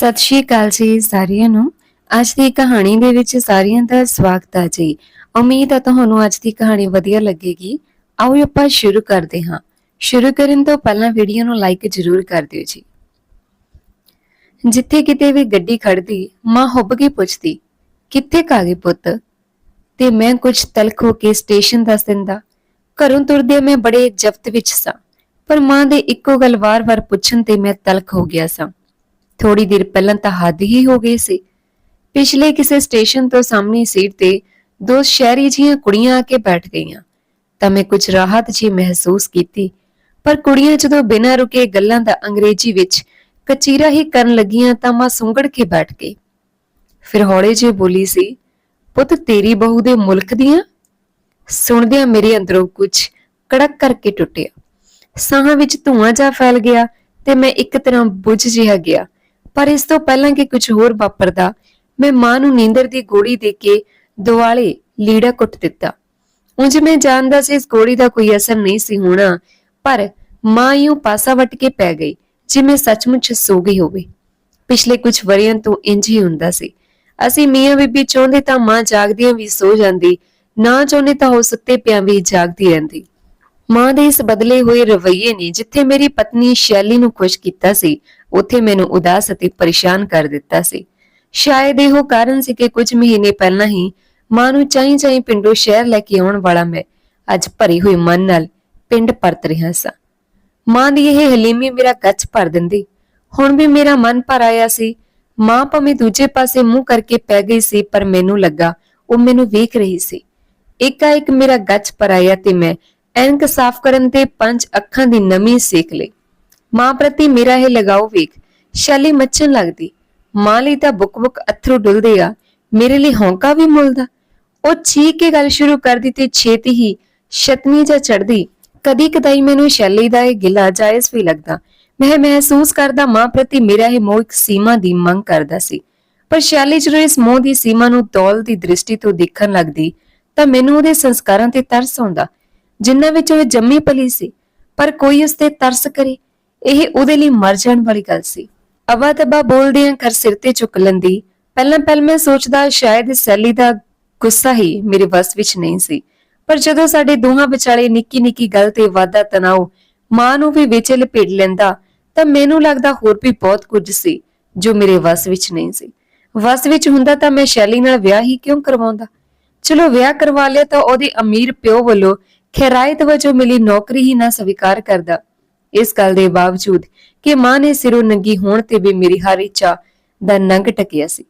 ਸਤਿ ਸ਼੍ਰੀ ਅਕਾਲ ਜੀ ਸਾਰਿਆਂ ਨੂੰ। ਅੱਜ ਦੀ ਕਹਾਣੀ ਦੇ ਵਿੱਚ ਸਾਰਿਆਂ ਦਾ ਸਵਾਗਤ ਹੈ ਜੀ। ਉਮੀਦ ਹੈ ਤੁਹਾਨੂੰ ਅੱਜ ਦੀ ਕਹਾਣੀ ਵਧੀਆ ਲੱਗੇਗੀ। ਆਓ ਆਪਾਂ ਸ਼ੁਰੂ ਕਰਦੇ ਹਾਂ। ਸ਼ੁਰੂ ਕਰਨ ਤੋਂ ਪਹਿਲਾਂ ਵੀਡੀਓ ਨੂੰ ਲਾਈਕ ਜ਼ਰੂਰ ਕਰ ਦਿਓ ਜੀ। ਜਿੱਥੇ ਕਿਤੇ ਵੀ ਗੱਡੀ ਖੜਦੀ ਮਾਂ ਹੁੱਬ ਕੇ ਪੁੱਛਦੀ, ਕਿੱਥੇ ਕਾਗੇ ਪੁੱਤ? ਤੇ ਮੈਂ ਕੁਝ ਤਲਖ ਹੋ ਕੇ ਸਟੇਸ਼ਨ ਦੱਸ ਦਿੰਦਾ, ਘਰੋਂ ਤੁਰਦੇ ਮੈਂ ਬੜੇ ਜਫਤ ਵਿੱਚ ਸਾਂ, ਪਰ ਮਾਂ ਦੇ ਇੱਕੋ ਗੱਲ ਵਾਰ-ਵਾਰ ਪੁੱਛਣ ਤੇ ਮੈਂ ਤਲਖ ਹੋ ਗਿਆ ਸਾਂ। ਥੋੜੀ ਦੇਰ ਪਹਿਲਾਂ ਤਾਂ ਹੱਦ ਹੀ ਹੋ ਗਈ ਸੀ। ਪਿਛਲੇ ਕਿਸੇ ਸਟੇਸ਼ਨ ਤੋਂ ਸਾਹਮਣੀ ਸੀਟ ਤੇ ਦੋ ਸ਼ਹਿਰੀ ਜੀਆਂ ਕੁੜੀਆਂ ਆ ਕੇ ਬੈਠ ਗਈਆਂ। ਤਾਂ ਮੈਂ ਕੁਝ ਰਾਹਤ ਜੀ ਮਹਿਸੂਸ ਕੀਤੀ, ਪਰ ਕੁੜੀਆਂ ਜਦੋਂ ਬਿਨਾਂ ਰੁਕੇ ਗੱਲਾਂ ਦਾ ਅੰਗਰੇਜ਼ੀ ਵਿੱਚ ਕਚੀਰਾ ਹੀ ਕਰਨ ਲੱਗੀਆਂ ਤਾਂ ਮਾਂ ਸੁੰਗੜ ਕੇ ਬੈਠ ਗਈ। ਫਿਰ ਹੌਲੇ ਜਿਹੇ ਬੋਲੀ ਸੀ, ਪੁੱਤ ਤੇਰੀ ਬਹੂ ਦੇ ਮੁਲਕ ਦੀਆਂ? ਸੁਣਦਿਆਂ ਮੇਰੇ ਅੰਦਰੋਂ ਕੁਝ ਕੜਕ ਕਰਕੇ ਟੁੱਟਿਆ। ਸਾਹਾਂ ਵਿੱਚ ਧੂਆਂ ਜਾ ਫੈਲ ਗਿਆ ਤੇ ਮੈਂ ਇੱਕ ਤਰ੍ਹਾਂ ਬੁੱਝ ਜਿਹਾ ਗਿਆ। ਪਰ ਇਸ ਤੋਂ ਪਹਿਲਾਂ ਕਿ ਕੁਝ ਹੋਰ ਵਾਪਰਦਾ, ਮੈਂ ਮਾਂ ਨੂੰ ਨੀਂਦਰ ਦੀ ਗੋਲੀ ਦੇ ਕੇ ਦੁਆਲੇ ਲੀੜਾ ਕੁੱਟ ਦਿੱਤਾ। ਉਂਝ ਮੈਂ ਜਾਣਦਾ ਸੀ ਇਸ ਗੋਲੀ ਦਾ ਕੋਈ ਅਸਰ ਨਹੀਂ ਸੀ ਹੋਣਾ, ਪਰ ਮਾਂ ਯੂੰ ਪਾਸਾ ਵਟ ਕੇ ਪੈ ਗਈ, ਜਿਵੇਂ ਸੱਚਮੁੱਚ ਸੋ ਗਈ ਹੋਵੇ। ਪਿਛਲੇ ਕੁਝ ਵਰਿਆਂ ਤੋਂ ਇੰਜ ਹੀ ਹੁੰਦਾ ਸੀ। ਅਸੀਂ ਮੀਆਂ ਬੀਬੀ ਚਾਹੁੰਦੇ ਤਾਂ ਮਾਂ ਜਾਗਦੀਆਂ ਵੀ ਸੋ ਜਾਂਦੀ, ਨਾ ਚਾਹੁੰਦੇ ਤਾਂ ਉਹ ਸੁੱਤੇ ਪਿਆਂ ਵੀ ਜਾਗਦੀ ਰਹਿੰਦੀ। ਮਾਂ ਦੇ ਇਸ ਬਦਲੇ ਹੋਏ ਰਵੱਈਏ ਨੇ ਜਿੱਥੇ ਮੇਰੀ ਪਤਨੀ ਸ਼ੈਲੀ ਨੂੰ ਖੁਸ਼ ਕੀਤਾ ਸੀ, ਉੱਥੇ ਮੈਨੂੰ ਉਦਾਸ ਅਤੇ ਪਰੇਸ਼ਾਨ ਕਰ ਦਿੱਤਾ ਸੀ। ਸ਼ਾਇਦ ਇਹੋ ਕਾਰਨ ਸੀ ਕਿ ਕੁਝ ਮਹੀਨੇ ਪਹਿਲਾਂ ਹੀ ਮਾਂ ਨੂੰ ਚਾਹੀ ਚਾਹੀ ਪਿੰਡੋਂ ਸ਼ਹਿਰ ਲੈ ਕੇ ਆਉਣ ਵਾਲਾ ਮੈਂ ਅੱਜ ਭਰੀ ਹੋਈ ਮਨ ਨਾਲ ਪਿੰਡ ਪਰਤ ਰਿਹਾ ਸਾਂ। ਮਾਂ ਦੀ ਇਹ ਹਲੀਮੀ ਮੇਰਾ ਗੱਚ ਭਰ ਦਿੰਦੀ। ਹੁਣ ਵੀ ਮੇਰਾ ਮਨ ਭਰ ਆਇਆ ਸੀ। ਮਾਂ ਭਾਵੇਂ ਦੂਜੇ ਪਾਸੇ ਮੂੰਹ ਕਰਕੇ ਪੈ ਗਈ ਸੀ, ਪਰ ਮੈਨੂੰ ਲੱਗਾ ਉਹ ਮੈਨੂੰ ਵੇਖ ਰਹੀ ਸੀ। ਇੱਕ ਮੇਰਾ ਗੱਚ ਭਰ ਆਇਆ ਤੇ ਮੈਂ ਐਨਕ ਸਾਫ਼ ਕਰਨ ਤੇ ਪੰਜ ਅੱਖਾਂ ਦੀ ਨਮੀ ਸੇਕ ਲਈ। ਮਾਂ ਪ੍ਰਤੀ ਮੇਰਾ ਇਹ ਲਗਾਓ ਵੇਖ, ਸ਼ੈਲੀ ਮੱਚਣ ਲੱਗਦੀ। ਮਾਂ ਲਈ ਤਾਂ ਬੁੱਕ ਬੁੱਕ ਅਥਰੂ ਡੁੱਲਦੇ ਆ, ਮੇਰੇ ਲਈ ਹੌਂਕਾ ਵੀ ਮੁੱਲਦਾ। ਉਹ ਚੀਕ ਕੇ ਗੱਲ ਸ਼ੁਰੂ ਕਰ ਦਿੱਤੀ ਛੇਤੀ ਹੀ ਸ਼ਤਨੀ ਜਾਂ ਚੜਦੀ ਕਦੀ ਕਦਾਈ ਮੈਨੂੰ ਸ਼ੈਲੀ ਦਾ ਇਹ ਗਿਲਾ ਜਾਇਜ਼ ਵੀ ਲੱਗਦਾ। ਮੈਂ ਮਹਿਸੂਸ ਕਰਦਾ ਮਾਂ ਪ੍ਰਤੀ ਮੇਰਾ ਇਹ ਮੋਹ ਇੱਕ ਸੀਮਾ ਦੀ ਮੰਗ ਕਰਦਾ ਸੀ। ਪਰ ਸ਼ੈਲੀ ਜਦੋਂ ਇਸ ਮੋਹ ਦੀ ਸੀਮਾ ਨੂੰ ਤੌਲ ਦੀ ਦ੍ਰਿਸ਼ਟੀ ਤੋਂ ਦੇਖਣ ਲੱਗਦੀ, ਤਾਂ ਮੈਨੂੰ ਉਹਦੇ ਸੰਸਕਾਰਾਂ ਤੇ ਤਰਸ ਆਉਂਦਾ। ਜਿਨ੍ਹਾਂ ਵਿੱਚ ਉਹ ਜੰਮੀ ਪਲੀ ਸੀ, ਪਰ ਕੋਈ ਉਸ ਤੇ ਤਰਸ ਕਰੇ, ਇਹ ਉਹਦੇ ਲਈ ਮਰ ਜਾਣ ਵਾਲੀ ਗੱਲ ਸੀ। ਅਵਾ ਤਬਾ ਬੋਲਦਿਆਂ ਕਰ ਸਿਰ ਤੇ ਚੁੱਕ ਲੰਦੀ ਪਹਿਲਾਂ ਪਹਿਲ ਮੈਂ ਸੋਚਦਾ ਸ਼ਾਇਦ ਸੈਲੀ ਦਾ ਗੁੱਸਾ ਹੀ ਮੇਰੇ ਵਸ ਵਿੱਚ ਨਹੀਂ ਸੀ, ਪਰ ਜਦੋਂ ਸਾਡੇ ਦੋਹਾਂ ਵਿਚਾਲੇ ਨਿੱਕੀ ਨਿੱਕੀ ਗੱਲ ਤੇ ਵਾਦਾ ਤਣਾਅ ਮਾਂ ਨੂੰ ਵੀ ਵਿੱਚ ਲਪੇਟ ਲੈਂਦਾ, ਤਾਂ ਮੈਨੂੰ ਲੱਗਦਾ ਹੋਰ ਵੀ ਬਹੁਤ ਕੁਝ ਸੀ ਜੋ ਮੇਰੇ ਵਸ ਵਿੱਚ ਨਹੀਂ ਸੀ। ਵਸ ਵਿੱਚ ਹੁੰਦਾ ਤਾਂ ਮੈਂ ਸ਼ੈਲੀ ਨਾਲ ਵਿਆਹ ਹੀ ਕਿਉਂ ਕਰਵਾਉਂਦਾ? ਚਲੋ ਵਿਆਹ ਕਰਵਾ ਲਿਆ ਤਾਂ ਉਹਦੇ ਅਮੀਰ ਪਿਓ ਵੱਲੋਂ ਖੈਰਾਇਤ ਵਜੋਂ ਮਿਲੀ ਨੌਕਰੀ ਹੀ ਨਾ ਸਵੀਕਾਰ ਕਰਦਾ। ਇਸ ਗੱਲ ਦੇ ਬਾਵਜੂਦ ਕਿ ਮਾਂ ਨੇ ਸਿਰੋਂ ਨੰਗੀ ਹੋਣ ਤੇ ਵੀ ਮੇਰੀ ਹਰ ਇੱਛਾ ਦਾ ਨੰਗ ਟਕਿਆ ਸੀ।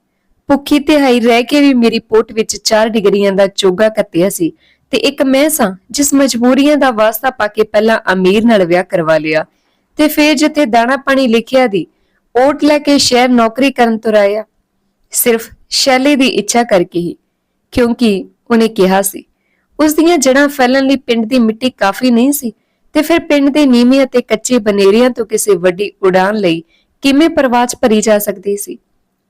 ਭੁੱਖੀ ਤੇ ਹਾਈ ਰਹਿ ਕੇ ਵੀ ਮੇਰੀ ਪੋਟ ਵਿੱਚ 4 ਡਿਗਰੀਆਂ ਦਾ ਚੋਗਾ ਕੱਤਿਆ ਸੀ ਤੇ ਇੱਕ ਮੈਂ ਸਾਂ ਜਿਸ ਮਜਬੂਰੀਆਂ ਦਾ ਵਾਸਤਾ ਪਾ ਕੇ ਪਹਿਲਾਂ ਅਮੀਰ ਨਾਲ ਵਿਆਹ ਕਰਵਾ ਲਿਆ ਤੇ ਫੇਰ ਜਿੱਥੇ ਦਾਣਾ ਪਾਣੀ ਲਿਖਿਆ ਦੀ, ਓਟ ਲੈ ਕੇ ਸ਼ਹਿਰ ਨੌਕਰੀ ਕਰਨ ਤੁਰਾਇਆ ਸਿਰਫ ਸ਼ੈਲੇ ਦੀ ਇੱਛਾ ਕਰਕੇ ਹੀ, ਕਿਉਂਕਿ ਉਹਨੇ ਕਿਹਾ ਸੀ ਉਸ ਦੀਆਂ ਜੜਾਂ ਫੈਲਣ ਲਈ ਪਿੰਡ ਦੀ ਮਿੱਟੀ ਕਾਫੀ ਨਹੀਂ ਸੀ ਤੇ ਫਿਰ ਪਿੰਡ ਦੇ ਨੀਵੇਂ ਅਤੇ ਕੱਚੇ ਬਨੇਰਿਆਂ ਤੋਂ ਕਿਸੇ ਵੱਡੀ ਉਡਾਨ ਲਈ ਕਿਵੇਂ ਪ੍ਰਵਾਜ ਭਰੀ ਜਾ ਸਕਦੀ ਸੀ?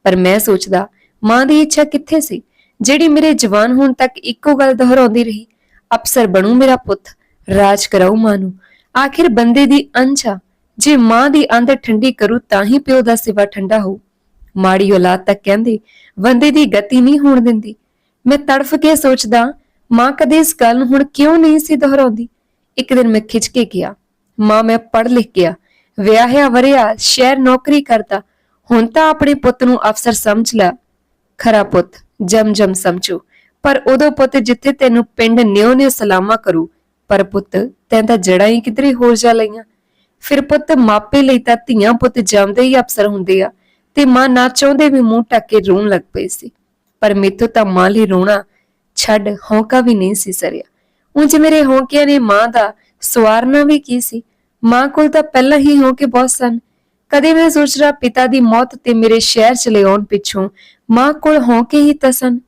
ਪਰ ਮੈਂ ਸੋਚਦਾ, ਮਾਂ ਦੀ ਇੱਛਾ ਕਿੱਥੇ ਸੀ? ਜਿਹੜੀ ਮੇਰੇ ਜਵਾਨ ਹੋਣ ਤੱਕ ਇੱਕੋ ਗੱਲ ਦੁਹਰਾਉਂਦੀ ਰਹੀ, ਅਫਸਰ ਬਣੂ ਮੇਰਾ ਪੁੱਤ, ਰਾਜ ਕਰਾਉ ਮਾਂ ਨੂੰ। ਆਖਿਰ ਬੰਦੇ ਦੀ ਅੰਛਾ ਜੇ ਮਾਂ ਦੀ ਅੰਦਰ ਠੰਡੀ ਕਰੂ ਤਾਂ ਹੀ ਪਿਓ ਦਾ ਸਿਵਾ ਠੰਡਾ ਹੋ ਮਾੜੀ ਔਲਾਦ ਤੱਕ ਕਹਿੰਦੇ, ਬੰਦੇ ਦੀ ਗਤੀ ਨਹੀਂ ਹੋਣ ਦਿੰਦੀ। ਮੈਂ ਤੜਫ ਕੇ ਸੋਚਦਾ ਮਾਂ ਕਦੇ ਇਸ ਗੱਲ ਨੂੰ ਹੁਣ ਕਿਉਂ ਨਹੀਂ ਸੀ ਦੁਹਰਾਉਂਦੀ? ਇੱਕ ਦਿਨ ਮੈਂ ਖਿੱਚ ਕੇ ਗਿਆ ਮਾਂ, ਮੈਂ ਪੜ੍ਹ ਲਿਖ ਗਿਆ ਵਿਆਹਿਆ ਵਰਿਆ ਸ਼ਹਿਰ ਨੌਕਰੀ ਕਰਦਾ। ਹੁਣ ਤਾਂ ਆਪਣੇ ਪੁੱਤ ਨੂੰ ਅਫਸਰ ਸਮਝ ਲੈ। ਖਰਾ ਪੁੱਤ ਜਮ ਜਮ ਸਮਝੋ। ਪਰ ਉਦੋਂ ਪੁੱਤ ਜਿੱਥੇ ਤੈਨੂੰ ਪਿੰਡ ਨਿਉ ਨੇ ਸਲਾਮਾ ਕਰੂ, ਪਰ ਪੁੱਤ, ਤੈਂ ਤਾਂ ਜੜਾਂ ਹੀ ਕਿਧਰੇ ਹੋਰ ਜਾ ਲਈਆਂ। ਫਿਰ ਪੁੱਤ ਮਾਪੇ ਲਈ ਤਾਂ ਧੀਆਂ ਪੁੱਤ ਜੰਮਦੇ ਹੀ ਅਫਸਰ ਹੁੰਦੇ ਆ ਤੇ ਮਾਂ ਨਾ ਚਾਹੁੰਦੇ ਵੀ ਮੂੰਹ ਟੱਕ ਕੇ ਰੋਣ ਲੱਗ ਪਈ ਸੀ। ਪਰ ਮੇਥੋਂ ਤਾਂ ਮਾਂ ਲਈ ਰੋਣਾ ਛੱਡ ਹੌਂਕਾ ਵੀ ਨਹੀਂ ਸੀ ਸਰਿਆ। ਉਂਝ ਮੇਰੇ ਹੌਂਕਿਆਂ ਨੇ ਮਾਂ ਦਾ ਸਵਾਰਨਾ ਵੀ ਕੀ ਸੀ? ਮਾਂ ਕੋਲ ਤਾਂ ਪਹਿਲਾਂ ਹੀ ਹੌਂਕੇ ਬਹੁਤ ਸਨ। ਕਦੇ ਮੈਂ ਸੋਚ ਰਿਹਾ ਪਿਤਾ ਦੀ ਮੌਤ ਤੇ ਮੇਰੇ ਸ਼ਹਿਰ ਚਲੇ ਆਉਣ ਪਿੱਛੋਂ ਮਾਂ ਕੋਲ ਹੌਂਕੇ ਹੀ ਤਾਂ ਸਨ।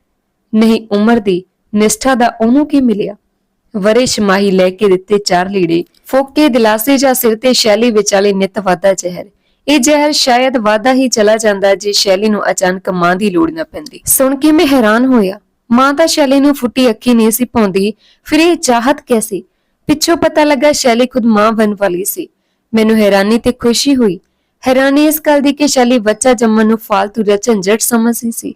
ਨਹੀਂ, ਉਮਰ ਦੀ ਨਿਸ਼ਠਾ ਦਾ ਉਹਨੂੰ ਕੀ ਮਿਲਿਆ? ਵਰੇ ਸ਼ਮਾਹੀ ਲੈ ਕੇ ਦਿੱਤੇ ਚਾਰ ਲੀੜੇ, ਫੋਕੇ ਦਿਲਾਸੇ ਜਾਂ ਸਿਰ ਤੇ ਸ਼ੈਲੀ ਵਿਚਾਲੇ ਨਿਤ ਵਾਦਾ ਜ਼ਹਿਰ। ਇਹ ਜ਼ਹਿਰ ਸ਼ਾਇਦ ਵਾਦਾ ਹੀ ਚਲਾ ਜਾਂਦਾ ਜੇ ਸ਼ੈਲੀ ਨੂੰ ਅਚਾਨਕ ਮਾਂ ਦੀ ਲੋੜ ਨਾ ਪੈਂਦੀ। ਸੁਣ ਕੇ ਮੈਂ ਹੈਰਾਨ ਹੋਇਆ। ਮਾਂ ਤਾਂ ਸ਼ੈਲੀ ਨੂੰ ਫੁੱਟੀ ਅੱਖੀ ਨਹੀਂ ਸੀ ਪਾਉਂਦੀ। ਫਿਰ ਇਹ ਚਾਹਤ ਕੈਸੀ ਪਿੱਛੋਂ ਪਤਾ ਲੱਗਾ ਸ਼ੈਲੀ ਖੁਦ ਮਾਂ ਬਣ ਵਾਲੀ ਸੀ। ਮੈਨੂੰ ਹੈਰਾਨੀ ਤੇ ਖੁਸ਼ੀ ਹੋਈ। ਹੈਰਾਨੀ ਇਸ ਗੱਲ ਦੀ ਕਿ ਸ਼ੈਲੀ ਬੱਚਾ ਜੰਮਣ ਨੂੰ ਫਾਲਤੂ ਦਾ ਝੰਜਟ ਸਮਝਦੀ ਸੀ।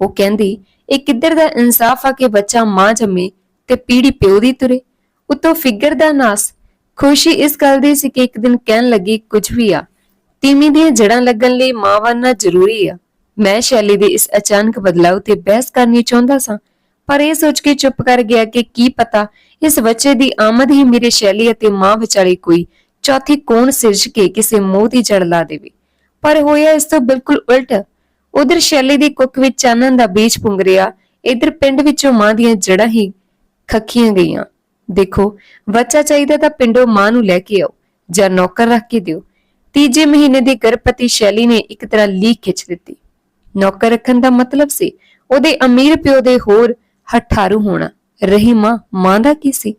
ਉਹ ਕਹਿੰਦੀ, ਇਹ ਕਿੱਧਰ ਦਾ ਇਨਸਾਫ ਆ ਕਿ ਬੱਚਾ ਮਾਂ ਜੰਮੇ ਤੇ ਪੀੜੀ ਪਿਓ ਦੀ ਤੁਰੇ? ਉਤੋਂ ਫਿਗਰ ਦਾ ਨਾਸ। ਖੁਸ਼ੀ ਇਸ ਗੱਲ ਦੀ ਸੀ ਕਿ ਇੱਕ ਦਿਨ ਕਹਿਣ ਲੱਗੀ, ਕੁਝ ਵੀ ਆ। ਤੀਮੀ ਦੀਆਂ ਜੜਾਂ ਲੱਗਣ ਲਈ ਮਾਂ ਬਣਨਾ ਜ਼ਰੂਰੀ ਆ। ਮੈਂ ਸ਼ੈਲੀ ਦੇ ਇਸ ਅਚਾਨਕ ਬਦਲਾਅ ਤੇ ਬਹਿਸ ਕਰਨੀ ਚਾਹੁੰਦਾ ਸਾਂ, ਪਰ ਇਹ ਸੋਚ ਕੇ ਚੁੱਪ ਕਰ ਗਿਆ ਕਿ ਕੀ ਪਤਾ ਇਸ ਬੱਚੇ ਦੀ ਆਮਦ ਹੀ ਮੇਰੇ ਸ਼ੈਲੀ ਅਤੇ ਮਾਂ ਵਿਚਾਲੇ ਕੋਈ ਚੌਥੀ ਕੋਣ ਸਿਰਜ ਕੇ ਕਿਸੇ ਮੋਹ ਦੀ ਜੜ ਲਾ ਦੇਵੇ। ਪਰ ਹੋਇਆ ਇਸ ਤੋਂ ਬਿਲਕੁਲ ਉਲਟ। ਉਧਰ ਸ਼ੈਲੀ ਦੀ ਕੁੱਖ ਵਿੱਚ ਚਾਨਣ ਦਾ ਬੀਜ ਪੁੰਗ ਰਿਹਾ, ਇਧਰ ਪਿੰਡ ਵਿੱਚੋਂ ਮਾਂ ਦੀਆਂ ਜੜਾਂ ਹੀ ਖੱਖੀਆਂ ਗਈਆਂ। ਦੇਖੋ, ਬੱਚਾ ਚਾਹੀਦਾ ਤਾਂ ਪਿੰਡੋਂ ਮਾਂ ਨੂੰ ਲੈ ਕੇ ਆਓ, ਜਾਂ ਨੌਕਰ ਰੱਖ ਕੇ ਦਿਓ। ਤੀਜੇ ਮਹੀਨੇ ਦੀ ਗਰਭਵਤੀ ਸ਼ੈਲੀ ਨੇ ਇੱਕ ਤਰ੍ਹਾਂ ਲੀਕ ਖਿੱਚ ਦਿੱਤੀ। ਨੌਕਰ ਰੱਖਣ ਦਾ ਮਤਲਬ ਸੀ? ਉਹਦੇ ਅਮੀਰ ਪਿਓ ਦੇ ਹੋਰ ਹਠਾਰੂ ਹੋਣਾ। ਰਹੀ ਮਾਂ ਮਾਂ ਦਾ ਕੀ ਸੀ?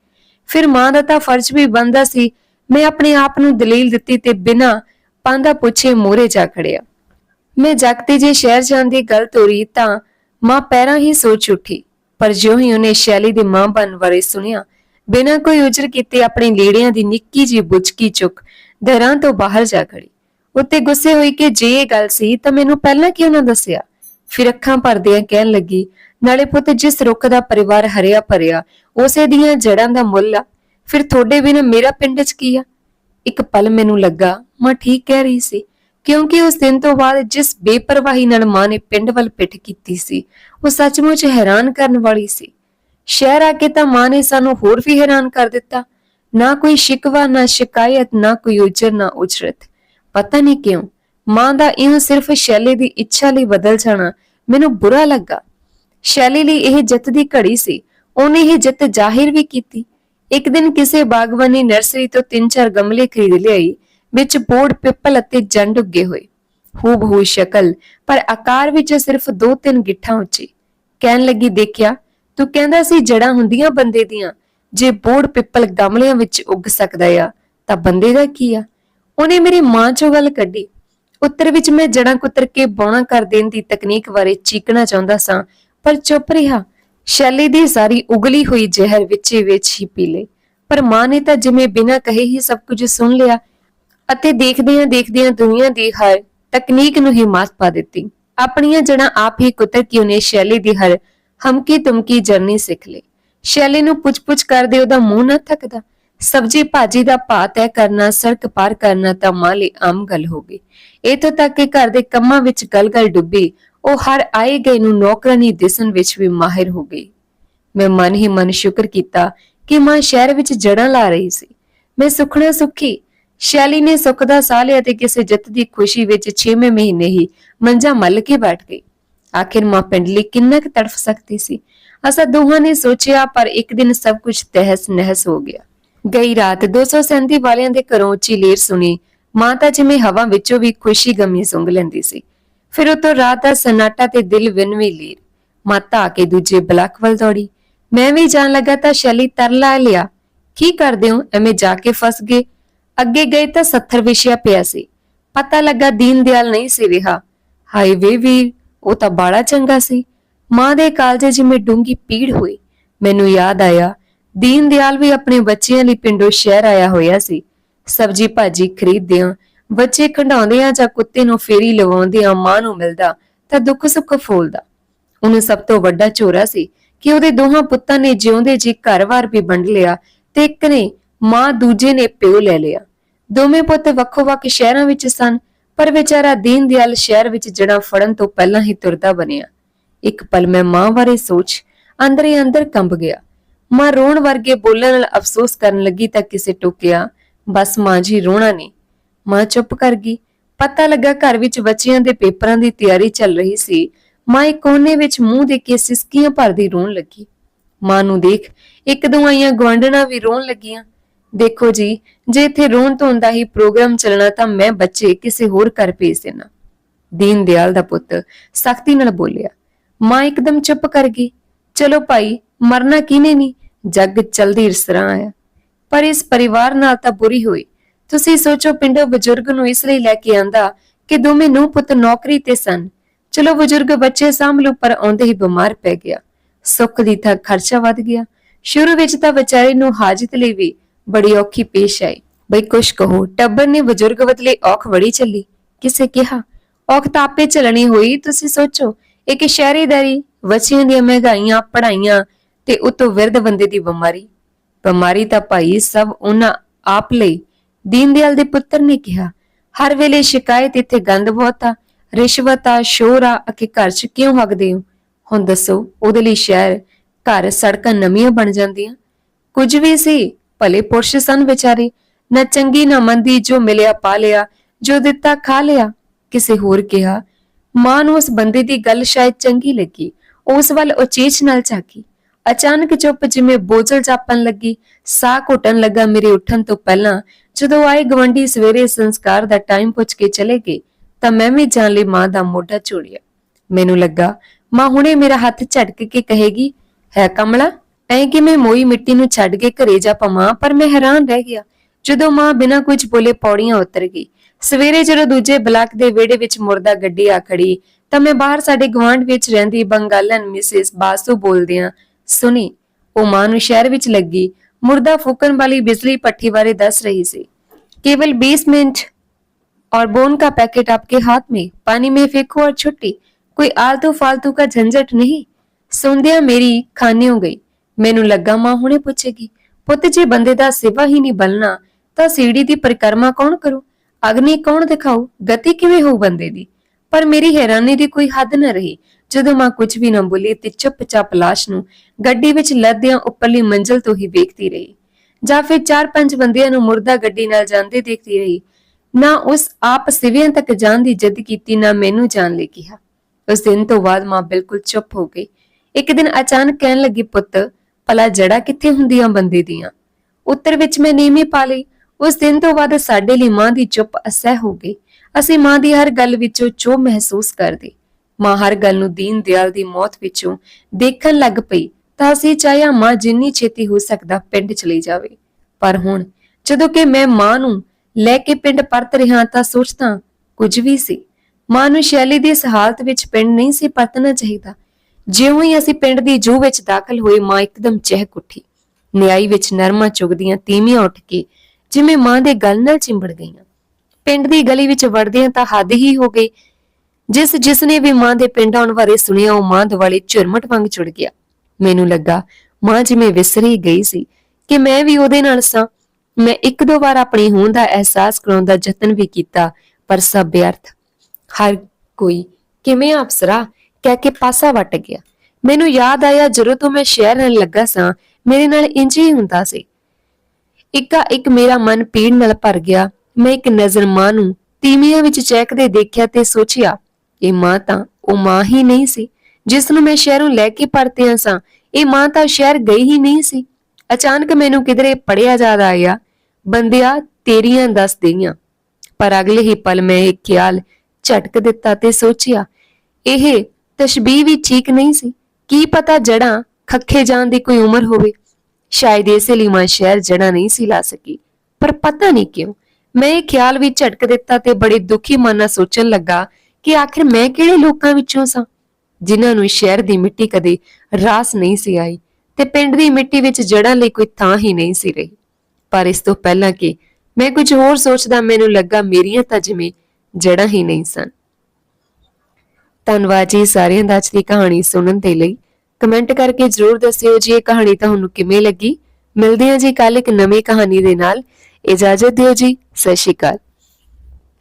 ਫਿਰ ਮਾਂ ਦਾ ਤਾਂ ਫਰਜ਼ ਵੀ ਬਣਦਾ ਸੀ, ਮੈਂ ਆਪਣੇ ਆਪ ਨੂੰ ਦਲੀਲ ਦਿੱਤੀ ਤੇ ਬਿਨਾਂ ਪਾਂਦਾ ਪੁੱਛੇ ਮੋਰੇ ਜਾ ਖੜਿਆ। ਮੈਂ ਜਾਗਤੇ ਜੇ ਸ਼ਹਿਰ ਜਾਣ ਦੀ ਗੱਲ ਤੋਰੀ ਤਾਂ ਮਾਂ ਪੈਰਾਂ ਹੀ ਸੋਚ ਉੱਠੀ। ਪਰ ਜਿਉਂ ਹੀ ਉਹਨੇ ਸ਼ੈਲੀ ਦੀ ਮਾਂ ਬਣ ਬਾਰੇ ਸੁਣਿਆ, ਬਿਨਾਂ ਕੋਈ ਉਜਰ ਕੀਤੇ ਆਪਣੇ ਲੀੜਿਆਂ ਦੀ ਨਿੱਕੀ ਜੀ ਬੁਚਕੀ ਚੁੱਕ ਦਰਾਂ ਤੋਂ ਬਾਹਰ ਜਾ ਖੜੀ। ਉੱਤੇ ਗੁੱਸੇ ਹੋਈ ਕਿ ਜੇ ਇਹ ਗੱਲ ਸੀ ਤਾਂ ਮੈਨੂੰ ਪਹਿਲਾਂ ਕਿਉਂ ਨਾ ਦੱਸਿਆ? ਫਿਰ ਅੱਖਾਂ ਭਰਦਿਆਂ ਕਹਿਣ ਲੱਗੀ, ਨਾਲੇ ਪੁੱਤ ਜਿਸ ਰੁੱਖ ਦਾ ਪਰਿਵਾਰ ਹਰਿਆ ਭਰਿਆ, ਉਸੇ ਦੀਆਂ ਜੜਾਂ ਦਾ ਮੁੱਲ ਆ। ਫਿਰ ਤੁਹਾਡੇ ਬਿਨਾਂ ਮੇਰਾ ਪਿੰਡ 'ਚ ਕੀ ਆ? ਇੱਕ ਪਲ ਮੈਨੂੰ ਲੱਗਾ, ਮਾਂ ਠੀਕ ਕਹਿ ਰਹੀ ਸੀ, ਕਿਉਂਕਿ ਉਸ ਦਿਨ ਤੋਂ ਬਾਅਦ ਜਿਸ ਬੇਪਰਵਾਹੀ ਨਾਲ ਮਾਂ ਨੇ ਪਿੰਡ ਵੱਲ ਪਿੱਠ ਕੀਤੀ ਸੀ, ਉਹ ਸੱਚਮੁੱਚ ਹੈਰਾਨ ਕਰਨ ਵਾਲੀ ਸੀ। ਸ਼ਹਿਰ ਆ ਕੇ ਤਾਂ ਮਾਂ ਨੇ ਸਾਨੂੰ ਹੋਰ ਵੀ ਹੈਰਾਨ ਕਰ ਦਿੱਤਾ। ਨਾ ਕੋਈ ਸ਼ਿਕਵਾ, ਨਾ ਸ਼ਿਕਾਇਤ, ਨਾ ਕੋਈ ਉਜਰ, ਨਾ ਉਜਰਤ। ਪਤਾ ਨਹੀਂ ਕਿਉਂ, ਮਾਂ ਦਾ ਇਹ ਸਿਰਫ ਸ਼ੈਲੀ ਦੀ ਇੱਛਾ ਲਈ ਬਦਲ ਜਾਣਾ ਮੈਨੂੰ ਬੁਰਾ ਲੱਗਾ। ਸ਼ੈਲੀ ਲਈ ਇਹ ਜਿੱਤ ਦੀ ਘੜੀ ਸੀ। ਉਹਨੇ ਇਹ ਜਿੱਤ ਜ਼ਾਹਿਰ ਵੀ ਕੀਤੀ। ਇੱਕ ਦਿਨ ਕਿਸੇ ਬਾਗਬਾਨੀ ਨਰਸਰੀ ਤੋਂ ਤਿੰਨ ਚਾਰ ਗਮਲੇ ਖਰੀਦ ਲਿਆਈ, ਵਿੱਚ ਬੋੜ, ਪਿੱਪਲ ਅਤੇ ਜੰਡ ਉੱਗੇ ਹੋਏ। ਹੂਬਹੂ ਸ਼ਕਲ, ਪਰ ਆਕਾਰ ਵਿੱਚ ਸਿਰਫ ਦੋ ਤਿੰਨ ਗਿੱਠਾਂ ਉੱਚੀ। ਕਹਿਣ ਲੱਗੀ, ਦੇਖਿਆ, ਤੂੰ ਕਹਿੰਦਾ ਸੀ ਜੜਾਂ ਹੁੰਦੀਆਂ ਬੰਦੇ ਦੀਆਂ, ਜੇ ਬੋੜ, ਪਿੱਪਲ ਗਮਲਿਆਂ ਵਿੱਚ ਉੱਗ ਸਕਦਾ ਆ, ਤਾਂ ਬੰਦੇ ਦਾ ਕੀ ਆ? ਉਹਨੇ ਮੇਰੀ ਮਾਂ ਚੋਂ ਗੱਲ ਕੱਢੀ। ਉੱਤਰ ਵਿੱਚ ਮੈਂ ਜੜਾਂ ਕੁਤਰ ਕੇ ਬੌਣਾ ਕਰ ਦੇਣ ਦੀ ਤਕਨੀਕ ਬਾਰੇ ਚੀਕਣਾ ਚਾਹੁੰਦਾ ਸਾਂ, ਪਰ ਚੁੱਪ ਰਿਹਾ। ਸ਼ੈਲੀ ਦੀ ਸਾਰੀ ਉਗਲੀ ਹੋਈ ਜ਼ਹਿਰ ਵਿੱਚੇ ਵਿੱਚ ਹੀ ਪੀ ਲਈ। ਪਰ ਮਾਂ ਨੇ ਤਾਂ ਜਿਵੇਂ ਬਿਨਾਂ ਕਹੇ ਹੀ ਸਭ ਕੁਝ ਸੁਣ ਲਿਆ ਅਤੇ ਦੇਖਦਿਆਂ ਦੇਖਦਿਆਂ ਦੁਨੀਆ ਦੀ ਹਰ ਤਕਨੀਕ ਨੂੰ ਹੀ ਮਾਤ ਪਾ ਦਿੱਤੀ। ਆਪਣੀਆਂ ਜੜਾਂ ਆਪ ਹੀ ਕੁਤਰ ਕੇ ਉਹਨੇ ਸ਼ੈਲੀ ਦੀ ਹਰ ਹਮਕੀ ਤੁਮਕੀ ਜਰਨੀ ਸਿੱਖ ਲਈ। ਸ਼ੈਲੀ ਨੂੰ ਪੁੱਛ-ਪੁੱਛ ਕਰਦੇ ਉਹਦਾ ਮੂੰਹ ਨਾ ਥੱਕਦਾ। ਸਬਜੀ ਭਾਜੀ ਦਾ ਭਾਅ ਤੈਅ ਕਰਨਾ, ਸੜਕ ਪਾਰ ਕਰਨਾ ਤਾਂ ਮਾਂ ਲਈ ਆਮ ਗੱਲ ਹੋ ਗਈ। ਇਥੋਂ ਤੱਕ ਕਿ ਘਰ ਦੇ ਕੰਮਾਂ ਵਿੱਚ ਗਲ-ਗਲ ਡੁੱਬੀ, ਉਹ ਹਰ ਆਏ ਗਏ ਨੂੰ ਨੌਕਰਾਨੀ ਦਿਸਣ ਵਿੱਚ ਵੀ ਮਾਹਿਰ ਹੋ ਗਈ। ਮੈਂ ਮਨ ਹੀ ਮਨ ਸ਼ੁਕਰ ਕੀਤਾ ਕਿ ਮਾਂ ਸ਼ਹਿਰ ਵਿੱਚ ਜੜਾਂ ਲਾ ਰਹੀ ਸੀ। ਮੈਂ ਸੁਖਣਾ ਸੁਖੀ, ਸ਼ੈਲੀ ਨੇ ਸੁੱਖ ਦਾ ਸਾਹ ਲਿਆ ਤੇ ਕਿਸੇ ਜਿੱਤ ਦੀ ਖੁਸ਼ੀ ਵਿੱਚ 6ਵੇਂ ਮਹੀਨੇ ਹੀ ਮੰਜਾ ਮੱਲ ਕੇ ਬੈਠ ਗਈ। ਆਖਿਰ ਮਾਂ ਪਿੰਡ ਲਈ ਕਿੰਨਾ ਕੁ ਤੜਫ ਸਕਦੀ ਸੀ? ਅਸਾਂ ਦੋਹਾਂ ਨੇ ਸੋਚਿਆ, ਪਰ ਇੱਕ ਦਿਨ ਸਭ ਕੁਝ ਤਹਿਸ ਨਹਿਸ ਹੋ ਗਿਆ। ਗਈ ਰਾਤ 237 ਵਾਲਿਆਂ ਦੇ ਘਰੋਂ ਉੱਚੀ ਲੇਰ ਸੁਣੀ। ਮਾਂ ਤਾਂ ਜਿਵੇਂ ਹਵਾ ਵਿੱਚੋਂ ਵੀ ਖੁਸ਼ੀ ਗਮੀ ਸੁੰਘ ਲੈਂਦੀ ਸੀ। ਫਿਰ ਉਤੋਂ ਰਾਤ ਦਾ ਸਨਾਟਾ ਤੇ ਦਿਲ ਵਿਨਵੀ ਲੀਰ ਮਾਤਾ ਆ ਕੇ ਦੂਜੇ ਬਲਾਕ ਵੱਲ ਦੌੜੀ। ਮੈਂ ਵੀ ਜਾਣ ਲੱਗਾ ਤਾਂ ਸ਼ੈਲੀ ਤਰਲਾ ਲਿਆ। ਕੀ ਕਰਦੇ ਹੋ? ਐਵੇਂ ਜਾ ਕੇ ਫਸ ਗਏ। ਅੱਗੇ ਗਏ ਤਾਂ 70 ਵਿਸ਼ਿਆ ਪਿਆ ਸੀ। ਪਤਾ ਲੱਗਾ ਦੀਨ ਦਿਆਲ ਨਹੀਂ ਸੀ ਰਿਹਾ। ਹਾਏ ਵੇ ਵੀਰ, ਉਹ ਤਾਂ ਬਾੜਾ ਚੰਗਾ ਸੀ। ਮਾਂ ਦੇ ਕਾਲਜੇ ਜਿਵੇਂ ਡੂੰਗੀ ਪੀੜ ਹੋਈ। ਮੈਨੂੰ ਯਾਦ ਆਇਆ ਦੀਨ ਦਿਆਲ ਵੀ ਆਪਣੇ ਬੱਚਿਆਂ ਲਈ ਪਿੰਡੋਂ ਸ਼ਹਿਰ ਆਇਆ ਹੋਇਆ ਸੀ। ਸਬਜੀ ਭਾਜੀ ਖਰੀਦਦਿਆਂ ਬੱਚੇ ਖੰਡਾਉਂਦਿਆਂ ਜਾਂ ਕੁੱਤੇ ਨੂੰ ਫੇਰੀ ਲਵਾਉਂਦਿਆਂ ਮਾਂ ਨੂੰ ਮਿਲਦਾ ਤਾਂ ਦੁੱਖ ਸੁੱਖ ਫੋਲਦਾ। ਉਹਨੂੰ ਸਭ ਤੋਂ ਵੱਡਾ ਝੋਰਾ ਸੀ ਕਿ ਉਹਦੇ ਦੋਹਾਂ ਪੁੱਤਾਂ ਨੇ ਜਿਉਂਦੇ ਜੀ ਘਰ ਵਾਰ ਵੀ ਵੰਡ ਲਿਆ ਤੇ ਇੱਕ ਨੇ ਮਾਂ, ਦੂਜੇ ਨੇ ਪਿਓ ਲੈ ਲਿਆ। ਦੋਵੇਂ ਪੁੱਤ ਵੱਖੋ-ਵੱਖ ਸ਼ਹਿਰਾਂ ਵਿੱਚ ਸਨ, ਪਰ ਵਿਚਾਰਾ ਦੀਨ ਦਿਆਲ ਸ਼ਹਿਰ ਵਿੱਚ ਜੜਾਂ ਫੜਨ ਤੋਂ ਪਹਿਲਾਂ ਹੀ ਤੁਰਦਾ ਬਣਿਆ। ਇੱਕ ਪਲ ਮੈਂ ਮਾਂ ਬਾਰੇ ਸੋਚ ਅੰਦਰੇ ਅੰਦਰ ਕੰਬ ਗਿਆ। ਮਾਂ ਰੋਣ ਵਰਗੇ ਬੋਲਣ ਨਾਲ ਅਫਸੋਸ ਕਰਨ ਲੱਗੀ ਤਾਂ ਕਿਸੇ ਟੋਕਿਆ, ਬਸ ਮਾਂ ਜੀ, ਰੋਣਾ ਨਹੀਂ। ਮਾਂ ਚੁੱਪ ਕਰ ਗਈ। ਪਤਾ ਲੱਗਾ ਘਰ ਵਿੱਚ ਬੱਚਿਆਂ ਦੇ ਪੇਪਰਾਂ ਦੀ ਤਿਆਰੀ ਚੱਲ ਰਹੀ ਸੀ। ਮਾਂ ਇੱਕ ਕੋਨੇ ਵਿੱਚ ਮੂੰਹ ਦੇ ਕੇ ਸਿਸਕੀਆਂ ਭਰਦੀ ਰੋਣ ਲੱਗੀ। ਮਾਂ ਨੂੰ ਦੇਖ, ਇੱਕ ਦੋ ਆਈਆਂ ਗਵਾਂਢਣਾ ਵੀ ਰੋਣ ਲੱਗੀਆਂ। ਦੇਖੋ ਜੀ, ਜੇ ਇੱਥੇ ਰੋਣ ਧੋਣ ਦਾ ਹੀ ਪ੍ਰੋਗਰਾਮ ਚੱਲਣਾ ਤਾਂ ਮੈਂ ਬੱਚੇ ਕਿਸੇ ਹੋਰ ਘਰ ਭੇਜ ਦੇਣਾ। ਦੀਨ ਦਿਆਲ ਦਾ ਪੁੱਤ ਸਖਤੀ ਨਾਲ ਬੋਲਿਆ। ਮਾਂ ਇੱਕਦਮ ਚੁੱਪ ਕਰ ਗਈ। ਚਲੋ ਭਾਈ, ਮਰਨਾ ਕਿਨੇ ਨਹੀਂ ਜੱਗ ਚਲਦੀ ਇਸ ਤਰ੍ਹਾਂ ਆਇਆ ਪਰ ਇਸ ਪਰਿਵਾਰ ਨਾਲ ਤਾਂ ਬੁਰੀ ਹੋਈ। ਤੁਸੀਂ ਸੋਚੋ ਪਿੰਡੋਂ ਬਜ਼ੁਰਗ ਨੂੰ ਇਸ ਲਈ ਲੈ ਕੇ ਆਂਦਾ ਕਿ ਦੋਵੇਂ ਨੂੰ ਪੁੱਤ ਨੌਕਰੀ ਤੇ ਸਨ। ਚਲੋ ਬਜ਼ੁਰਗ ਬੱਚੇ ਸਾਂਭ ਪਰ ਆਉਂਦੇ ਹੀ ਬਿਮਾਰ ਪੈ ਗਿਆ। ਸੁੱਖ ਦੀ ਤਾਂ ਖਰਚਾ ਵੱਧ ਗਿਆ। ਸ਼ੁਰੂ ਵਿੱਚ ਤਾਂ ਵਿਚਾਰੇ ਨੂੰ ਹਾਜਤ ਲਈ ਵੀ ਬੜੀ ਔਖੀ ਪੇਸ਼ ਆਈ। ਬਈ ਕੁਛ ਕਹੋ, ਟੱਬਰ ਨੇ ਬਜ਼ੁਰਗ ਬਦਲੇ ਔਖ ਵੜੀ ਚੱਲੀ। ਕਿਸੇ ਕਿਹਾ, ਔਖ ਤਾਂ ਆਪੇ ਚੱਲਣੀ ਹੋਈ। ਤੁਸੀਂ ਸੋਚੋ, ਇੱਕ ਸ਼ਹਿਰੀਦਾਰੀ ਵਚੀਆਂ ਦੀਆਂ ਮਹਿੰਗਾਈਆਂ ਪੜਾਈਆਂ ਤੇ ਉਤੋਂ ਵਿਰਧ ਬੰਦੇ ਦੀ ਬਿਮਾਰੀ। ਬਿਮਾਰੀ ਤਾਂ ਭਾਈ ਸਭ ਉਹਨਾਂ ਆਪ ਲਈ। ਦੀਨ ਦਿਆਲ ਦੇ ਪੁੱਤਰ ਨੇ ਕਿਹਾ, ਹਰ ਵੇਲੇ ਸ਼ਿਕਾਇਤ ਇੱਥੇ ਗੰਦ ਬਹੁਤ ਆ। ਰਿਸ਼ਵਤ ਆ, ਸ਼ੋਰ ਆ ਅਕੇ ਘਰ ਚ ਕਿਉਂ ਹੱਗਦੇ ਹੋ? ਹੁਣ ਦੱਸੋ, ਉਹਦੇ ਲਈ ਸ਼ਹਿਰ, ਘਰ, ਸੜਕਾਂ ਨਵੀਆਂ ਬਣ ਜਾਂਦੀਆਂ। ਕੁਝ ਵੀ ਸੀ, ਭਲੇ ਪੁਰਸ਼ ਸਨ ਵਿਚਾਰੇ। ਨਾ ਚੰਗੀ, ਨਾ ਮੰਦੀ, ਜੋ ਮਿਲਿਆ ਪਾ ਲਿਆ, ਜੋ ਦਿੱਤਾ ਖਾ ਲਿਆ। ਕਿਸੇ ਹੋਰ ਕਿਹਾ, ਮਾਂ ਨੂੰ ਉਸ ਬੰਦੇ ਦੀ ਗੱਲ ਸ਼ਾਇਦ ਚੰਗੀ ਲੱਗੀ। ਉਸ ਵੱਲ ਉਚੇਚ ਨਾਲ ਝਾਕੀ। ਅਚਾਨਕ ਚੁੱਪ ਜਿਵੇਂ ਬੋਝਲ ਜਾਪਣ ਲੱਗੀ, ਸਾਹ ਘੁੱਟਣ ਲੱਗਾ ਮੇਰੇ ਉੱਠਣ ਤੋਂ ਪਹਿਲਾਂ। ਜਦੋਂ ਆਏ ਗਵੰਡੀ ਸਵੇਰੇ ਸੰਸਕਾਰ ਦਾ ਟਾਈਮ ਪੁੱਛ ਕੇ ਚਲੇ ਗਏ, ਤਾਂ ਮੈਂ ਵੀ ਜਾਣ ਲਈ ਮਾਂ ਦਾ ਮੋਢਾ ਝੋੜਿਆ ਮੈਨੂੰ ਲੱਗਾ, ਮਾਂ ਹੁਣੇ ਮੇਰਾ ਹੱਥ ਝਟਕ ਕੇ ਕਹੇਗੀ, ਹੈ ਕਮਲਾ, ਐ ਕਿ ਮੈਂ ਮੋਈ ਮਿੱਟੀ ਨੂੰ ਛੱਡ ਕੇ ਘਰੇ ਜਾ ਪਵਾਂ? ਪਰ ਮੈਂ ਹੈਰਾਨ ਰਹਿ ਗਿਆ। ਜਦੋਂ ਮਾਂ ਬਿਨਾਂ ਕੁਝ ਬੋਲੇ ਪੌੜੀਆਂ ਉਤਰ ਗਈ, ਸਵੇਰੇ ਜਦੋਂ ਦੂਜੇ ਬਲਾਕ ਦੇ ਵਿਹੜੇ ਵਿੱਚ ਮੁਰਦਾ ਗੱਡੀ ਆ ਖੜੀ, ਤਾਂ ਮੈਂ ਬਾਹਰ ਸਾਡੇ ਗਵਾਂਢ ਵਿੱਚ ਰਹਿੰਦੀ ਬੰਗਾਲਨ ਮਿਸਿਸ ਬਾਸੂ ਬੋਲਦਿਆਂ ਸੁਣੀ ਉਹ ਮਾਂ ਨੂੰ ਸ਼ਹਿਰ ਵਿੱਚ ਲੱਗੀ ਮੁਰਦਾ ਫੂਕਣ ਵਾਲੀ ਬਿਜਲੀ ਪੱਠੀ ਬਾਰੇ ਦੱਸ ਰਹੀ ਸੀ केवल 20 मिनट और बोन का पैकेट आपके हाथ में पानी में फेंको और छुट्टी कोई आलतू फालतू का झंझट नहीं ਸੁਣਦਿਆਂ ਮੇਰੀ ਖਾਨੇ ਹੋ ਗਈ ਮੈਨੂੰ ਲੱਗਾ ਮਾਂ ਹੁਣੇ ਪੁੱਛੇਗੀ ਪੁੱਤ ਜੇ ਬੰਦੇ ਦਾ ਸਿਵਾ ਹੀ ਨਹੀਂ ਬਲਣਾ ਤਾਂ ਸੀੜੀ ਦੀ ਪਰਿਕਰਮਾ ਕੌਣ ਕਰੂ ਅਗਨੀ ਕੌਣ ਦਿਖਾਊ ਗਤੀ ਕਿਵੇਂ ਹੋਊ ਬੰਦੇ ਦੀ ਪਰ ਮੇਰੀ ਹੈਰਾਨੀ ਦੀ ਕੋਈ ਹੱਦ ਨਾ ਰਹੀ ਜਦੋਂ ਮਾਂ ਕੁਝ ਵੀ ਨਾ ਬੋਲੀ ਤੇ ਚੁੱਪਚਾਪ ਲਾਸ਼ ਨੂੰ ਗੱਡੀ ਵਿੱਚ ਲੱਦਿਆਂ ਉੱਪਰਲੀ ਮੰਜ਼ਲ ਤੋਂ ਹੀ ਵੇਖਦੀ ਰਹੀ। ਜਾਂ ਫਿਰ ਚਾਰ ਪੰਜ ਬੰਦਿਆਂ ਨੂੰ ਮੁਰਦਾ ਗੱਡੀ ਨਾਲ ਜਾਂਦੇ ਦੇਖਦੀ ਰਹੀ। ਨਾ ਉਸ ਆਪ ਸਿਵਿਆਂ ਤੱਕ ਜਾਣ ਦੀ ਜਿੱਦ ਕੀਤੀ, ਨਾ ਮੈਨੂੰ ਜਾਣ ਲਈ ਕਿਹਾ। ਉਸ ਦਿਨ ਤੋਂ ਬਾਅਦ ਮਾਂ ਬਿਲਕੁਲ ਚੁੱਪ ਹੋ ਗਈ। ਇੱਕ ਦਿਨ ਅਚਾਨਕ ਕਹਿਣ ਲੱਗੀ, ਪੁੱਤ, ਭਲਾ ਜੜਾ ਕਿੱਥੇ ਹੁੰਦੀਆਂ ਬੰਦੇ ਦੀਆਂ? ਉੱਤਰ ਵਿੱਚ ਮੈਂ ਨੀਵੀਂ ਪਾ ਲਈ। ਉਸ ਦਿਨ ਤੋਂ ਬਾਅਦ ਸਾਡੇ ਲਈ ਮਾਂ ਦੀ ਚੁੱਪ ਅਸਹਿ ਹੋ ਗਈ। ਅਸੀਂ ਮਾਂ ਦੀ ਹਰ ਗੱਲ ਵਿੱਚੋਂ ਚੋ ਮਹਿਸੂਸ ਕਰਦੇ। ਮਾਂ ਹਰ ਗੱਲ ਨੂੰ ਦੀਨ ਦਿਆਲ ਦੀ ਮੌਤ ਵਿੱਚੋਂ ਦੇਖਣ ਲੱਗ ਪਈ ਤਾਂ ਅਸੀਂ ਚਾਹਿਆ ਮਾਂ ਜਿੰਨੀ ਛੇਤੀ ਹੋ ਸਕਦਾ ਪਿੰਡ ਚਲੀ ਜਾਵੇ। ਪਰ ਹੁਣ ਜਦੋਂ ਕਿ ਮੈਂ ਮਾਂ ਨੂੰ ਲੈ ਕੇ ਪਿੰਡ ਪਰਤ ਰਿਹਾ ਤਾਂ ਸੋਚਦਾ ਕੁਝ ਵੀ ਸੀ। ਮਾਂ ਨੂੰ ਸ਼ੈਲੀ ਦੀ ਇਸ ਹਾਲਤ ਵਿੱਚ ਪਿੰਡ ਨਹੀਂ ਸੀ ਪਰਤਣਾ ਚਾਹੀਦਾ। ਜਿਉਂ ਹੀ ਅਸੀਂ ਪਿੰਡ ਦੀ ਜੂ ਵਿੱਚ ਦਾਖਲ ਹੋਏ ਮਾਂ ਇੱਕਦਮ ਚਹਿਕ ਉੱਠੀ। ਨਿਆਈ ਵਿੱਚ ਨਰਮਾ ਚੁਗਦੀਆਂ ਤੀਵੀਆਂ ਉੱਠ ਕੇ ਜਿਵੇਂ ਮਾਂ ਦੇ ਗਲ ਨਾਲ ਚਿੰਬੜ ਗਈਆਂ। ਪਿੰਡ ਦੀ ਗਲੀ ਵਿੱਚ ਵੜਦਿਆਂ ਤਾਂ ਹੱਦ ਹੀ ਹੋ ਗਈ ਜਿਸ ਜਿਸ ਨੇ ਵੀ ਮਾਂ ਦੇ ਪਿੰਡ ਆਉਣ ਬਾਰੇ ਸੁਣਿਆ, ਉਹ ਮਾਂ ਦੁਆਲੇ ਝੁਰਮਟ ਵਾਂਗ ਚੁੜ ਗਿਆ। ਮੈਨੂੰ ਲੱਗਾ, ਮਾਂ ਜਿਵੇਂ ਵਿਸਰੀ ਗਈ ਸੀ ਕਿ ਮੈਂ ਵੀ ਉਹਦੇ ਨਾਲ ਸਾਂ। ਮੈਂ ਇੱਕ ਦੋ ਵਾਰ ਆਪਣੀ ਹੋਂਦ ਦਾ ਅਹਿਸਾਸ ਕਰਾਉਣ ਦਾ ਯਤਨ ਵੀ ਕੀਤਾ, ਪਰ ਸਭ ਵਿਅਰਥ। ਹਰ ਕੋਈ ਕਿਵੇਂ ਅਪਸਰਾ ਕਹਿ ਕੇ ਪਾਸਾ ਵਟ ਗਿਆ। ਮੈਨੂੰ ਯਾਦ ਆਇਆ ਜਦੋਂ ਤੋਂ ਮੈਂ ਸ਼ਹਿਰ ਰਹਿਣ ਲੱਗਾ ਸਾਂ, ਮੇਰੇ ਨਾਲ ਇੰਜ ਹੀ ਹੁੰਦਾ ਸੀ। ਇੱਕਾ ਇੱਕ ਮੇਰਾ ਮਨ ਪੀੜ ਨਾਲ ਭਰ ਗਿਆ। ਮੈਂ ਇੱਕ ਨਜ਼ਰ ਮਾਂ ਨੂੰ ਤੀਵੀਆਂ ਵਿੱਚ ਚਹਿਕਦੇ ਦੇਖਿਆ ਤੇ ਸੋਚਿਆ ਇਹ ਮਾਂ ਤਾਂ ਉਹ ਮਾਂ ਹੀ ਨਹੀਂ ਸੀ, ਜਿਸ ਨੂੰ ਮੈਂ ਸ਼ਹਿਰੋਂ ਲੈ ਕੇ ਪਰਤਿਆ ਸਾਂ, ਇਹ ਮਾਂ ਤਾਂ ਸ਼ਹਿਰ ਗਈ ਹੀ ਨਹੀਂ ਸੀ। ਅਚਾਨਕ ਮੈਨੂੰ ਕਿਧਰੇ ਪੜਿਆ ਜਾਦਾ ਆਇਆ, ਬੰਦਿਆ ਤੇਰੀਆਂ ਦੱਸ ਦਈਆਂ। ਪਰ ਅਗਲੇ ਹੀ ਪਲ ਮੈਂ ਇਹ ਖਿਆਲ ਝਟਕ ਦਿੱਤਾ ਤੇ ਸੋਚਿਆ, ਇਹ ਤਸ਼ਬੀਹ ਵੀ ਠੀਕ ਨਹੀਂ ਸੀ। ਕੀ ਪਤਾ ਜੜਾਂ ਖੱਖੇ ਜਾਣ ਦੀ ਕੋਈ ਉਮਰ ਹੋਵੇ। ਸ਼ਾਇਦ ਇਸੇ ਲਈ ਮਾਂ ਸ਼ਹਿਰ ਜੜਾਂ ਨਹੀਂ ਸੀ ਲਾ ਸਕੀ। ਪਰ ਪਤਾ ਨਹੀਂ ਕਿਉਂ, ਮੈਂ ਇਹ ਖਿਆਲ ਵੀ ਝਟਕ ਦਿੱਤਾ ਤੇ ਬੜੇ ਦੁਖੀ ਮਨ ਨਾਲ ਸੋਚਣ ਲੱਗਾ ਕਿ ਆਖਿਰ ਮੈਂ ਕਿਹੜੇ ਲੋਕਾਂ ਵਿੱਚੋਂ ਸਾਂ? ਜਿਨ੍ਹਾਂ ਨੂੰ ਸ਼ਹਿਰ ਦੀ ਮਿੱਟੀ ਕਦੇ ਰਾਸ ਨਹੀਂ ਸੀ ਆਈ ਤੇ ਪਿੰਡ ਦੀ ਮਿੱਟੀ ਵਿੱਚ ਜੜਾਂ ਲਈ ਕੋਈ ਥਾਂ ਹੀ ਨਹੀਂ ਸੀ ਰਹੀ। ਪਰ ਇਸ ਤੋਂ ਪਹਿਲਾਂ ਕਿ ਮੈਂ ਕੁਝ ਹੋਰ ਸੋਚਦਾ, ਮੈਨੂੰ ਲੱਗਾ ਮੇਰੀਆਂ ਤਾਂ ਜਿਵੇਂ ਜੜਾਂ ਹੀ ਨਹੀਂ ਸਨ। ਧੰਨਵਾਦ ਜੀ ਸਾਰਿਆਂ ਦਾ ਅੱਜ ਦੀ ਕਹਾਣੀ ਸੁਣਨ ਦੇ ਲਈ। ਕਮੈਂਟ ਕਰਕੇ ਜਰੂਰ ਦੱਸਿਓ ਜੀ ਇਹ ਕਹਾਣੀ ਤੁਹਾਨੂੰ ਕਿਵੇਂ ਲੱਗੀ। ਮਿਲਦੇ ਹਾਂ ਜੀ ਕੱਲ ਇੱਕ ਨਵੀਂ ਕਹਾਣੀ ਦੇ ਨਾਲ। ਇਜਾਜ਼ਤ ਦਿਓ ਜੀ, ਸਤਿ ਸ਼੍ਰੀ ਅਕਾਲ।